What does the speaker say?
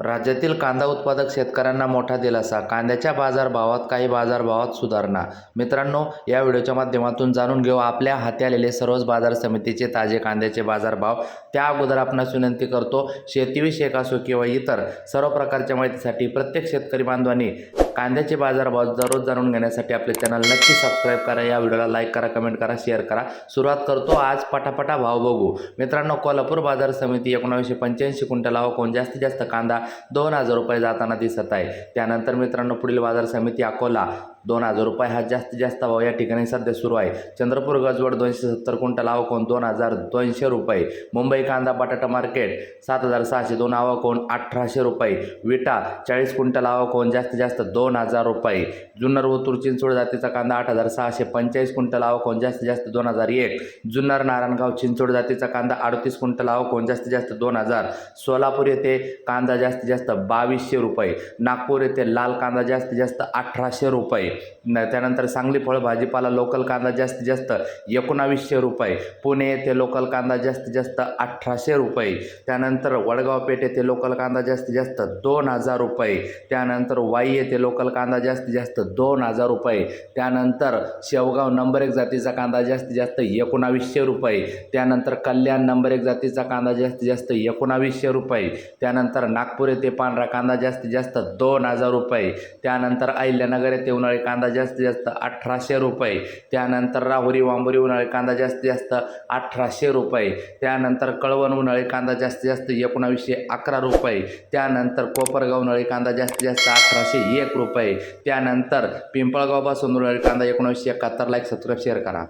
राज्यातील कांदा उत्पादक शेतकऱ्यांना मोठा दिलासा. कांद्याच्या बाजारभावात काही बाजारभावात सुधारणा. मित्रांनो या व्हिडिओच्या माध्यमातून जाणून घेऊ आपल्या हाती आलेले सर्वच बाजार समितीचे ताजे कांद्याचे बाजारभाव. त्या अगोदर आपणास विनंती करतो शेतीविषयक असो किंवा इतर सर्व प्रकारच्या माहितीसाठी प्रत्येक शेतकरी बांधवांनी कांद्याचे बाजारभाव दररोज जाणून घेण्यासाठी आपले चॅनल नक्की सबस्क्राईब करा. या व्हिडिओला लाईक करा कमेंट करा शेअर करा. सुरुवात करतो आज पटापटा भाव बघू. मित्रांनो कोल्हापूर बाजार समिती एकोणावीसशे पंच्याऐंशी क्विंटल कोण जास्तीत जास्त कांदा दोन हजार रुपये जाताना दिसत आहे. त्यानंतर मित्रांनो पुढील बाजार समिती अकोला. दोन हजार रुपये हा जास्तीत जास्त भाव या ठिकाणी सध्या सुरू आहे. चंद्रपूर गजवड दोनशे सत्तर क्विंटल आवकोन दोन हजार दोनशे रुपये. मुंबई कांदा बटाटा मार्केट सात हजार सहाशे दोन आवकोन अठराशे रुपये. विटा चाळीस क्विंटल आवकोन जास्तीत जास्त दोन हजार रुपये. जुन्नर व चिंचोड जातीचा कांदा आठ हजार सहाशे पंचेचाळीस क्विंटल आवकोन जास्तीत जास्त दोन हजार एक. जुन्नर नारायणगाव चिंचोड जातीचा कांदा अडतीस क्विंटल आवकोन जास्तीत जास्त दोन हजार. सोलापूर येथे कांदा जास्तीत जास्त बावीसशे रुपये. नागपूर येथे लाल कांदा जास्तीत जास्त अठराशे रुपये. न त्यानंतर सांगली फळ भाजीपाला लोकल कांदा जास्तीत जास्त एकोणावीसशे रुपये. पुणे येथे लोकल कांदा जास्तीत जास्त अठराशे रुपये. त्यानंतर वडगाव पेठ येथे लोकल कांदा जास्तीत जास्त दोन हजार रुपये. त्यानंतर वाई येथे लोकल कांदा जास्तीत जास्त दोन हजार रुपये. त्यानंतर शेवगाव नंबर एक जातीचा कांदा जास्तीत जास्त एकोणावीसशे रुपये. त्यानंतर कल्याण नंबर एक जातीचा कांदा जास्तीत जास्त एकोणावीसशे रुपये. त्यानंतर नागपूर येथे पांढरा कांदा जास्तीत जास्त दोन हजार रुपये. त्यानंतर अहिल्यानगर येथे उन्हाळी कांदा जास्तीत जास्त अठराशे रुपये. त्यानंतर राहुरी वांबुरी उन्हाळी कांदा जास्तीत जास्त अठराशे रुपये. त्यानंतर कळवण उन्हाळी कांदा जास्तीत जास्त एकोणावीसशे अकरा रुपये. त्यानंतर कोपरगाव उन्हाळी कांदा जास्तीत जास्त अठराशे एक रुपये. त्यानंतर पिंपळगावपासून उन्हाळी कांदा एकोणावीसशे एकाहत्तर लाईक सबस्क्राईब शेअर करा.